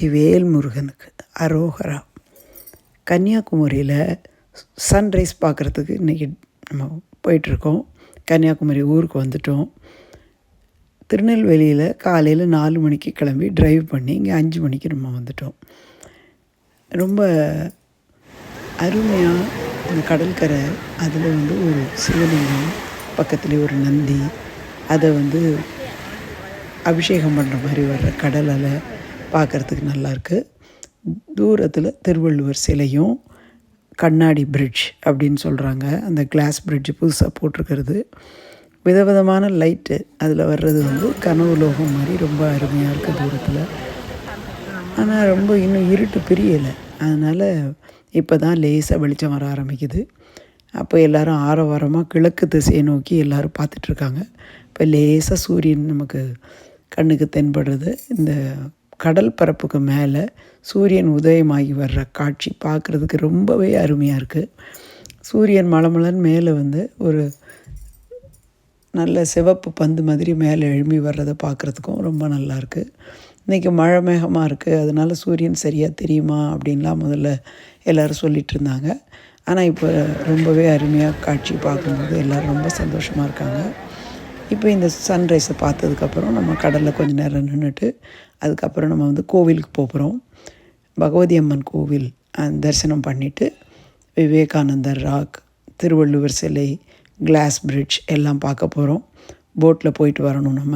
வெற்றிவேல் முருகனுக்கு அரோகரா. கன்னியாகுமரியில் சன்ரைஸ் பார்க்குறதுக்கு இன்றைக்கி நம்ம போயிட்டுருக்கோம். கன்னியாகுமரி ஊருக்கு வந்துட்டோம். திருநெல்வேலியில் காலையில் நாலு மணிக்கு கிளம்பி டிரைவ் பண்ணி இங்கே அஞ்சு மணிக்கு நம்ம வந்துட்டோம். ரொம்ப அருமையாக அந்த கடற்கரை அதில் வந்து ஒரு சிவலிங்கம் பக்கத்துலேயே ஒரு நந்தி அதை வந்து அபிஷேகம் பண்ணுற மாதிரி வர்ற கடல் அலை பார்க்குறதுக்கு நல்லாயிருக்கு. தூரத்தில் திருவள்ளுவர் சிலையும் கண்ணாடி பிரிட்ஜ் அப்படின்னு சொல்கிறாங்க அந்த கிளாஸ் பிரிட்ஜ் புதுசாக போட்டிருக்கிறது. விதவிதமான லைட்டு அதில் வர்றது வந்து கனவு லோகம் மாதிரி ரொம்ப அருமையாக இருக்குது தூரத்தில். ஆனால் ரொம்ப இன்னும் இருட்டு பிரியலை. அதனால் இப்போ தான் லேசாக வெளிச்சம் வர ஆரம்பிக்குது. அப்போ எல்லோரும் ஆரவாரமாக கிழக்கு திசையை நோக்கி எல்லோரும் பார்த்துட்ருக்காங்க இப்போ லேசாக சூரியன் நமக்கு கண்ணுக்கு தென்படுறது இந்த கடல் பரப்புக்கு மேலே சூரியன் உதயமாகி வர்ற காட்சி பார்க்குறதுக்கு ரொம்பவே அருமையாக இருக்குது சூரியன் மலமலன் மேலே வந்து ஒரு நல்ல சிவப்பு பந்து மாதிரி மேலே எழும்பி வர்றதை பார்க்குறதுக்கும் ரொம்ப நல்லாயிருக்கு இன்றைக்கி மழை மேகமாக இருக்குது அதனால் சூரியன் சரியாக தெரியுமா அப்படின்லாம் முதல்ல எல்லோரும் சொல்லிகிட்டு இருந்தாங்க. ஆனால் இப்போ ரொம்பவே அருமையாக காட்சி பார்க்கும்போது எல்லோரும் ரொம்ப சந்தோஷமாக இருக்காங்க. இப்போ இந்த சன்ரைஸை பார்த்ததுக்கப்புறம் நம்ம கடலில் கொஞ்சம் நேரம் நின்றுட்டு அதுக்கப்புறம் நம்ம வந்து கோவிலுக்கு போகிறோம் பகவதி அம்மன் கோவில் தரிசனம் பண்ணிவிட்டு விவேகானந்தர் ராக் திருவள்ளுவர் சிலை கிளாஸ் பிரிட்ஜ் எல்லாம் பார்க்க போகிறோம் போட்டில் போயிட்டு வரணும் நம்ம.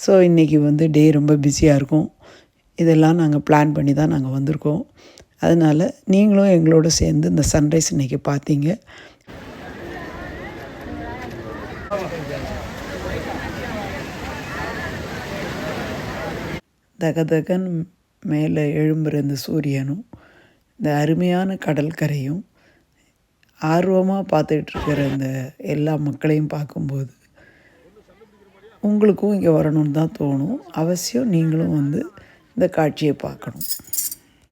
ஸோ இன்றைக்கி வந்து டே ரொம்ப பிஸியாக இருக்கும். இதெல்லாம் நாங்கள் பிளான் பண்ணி தான் நாங்கள் வந்திருக்கோம். அதனால் நீங்களும் எங்களோட சேர்ந்து இந்த சன்ரைஸ் இன்றைக்கி பார்த்தீங்க. தகதகன் மேலே எழும்புகிற இந்த சூரியனும் இந்த அருமையான கடற்கரையும் ஆர்வமாக பார்த்துட்டு இருக்கிற இந்த எல்லா மக்களையும் பார்க்கும்போது உங்களுக்கும் இங்கே வரணும்னு தான் தோணும். அவசியம் நீங்களும் வந்து இந்த காட்சியை பார்க்கணும்.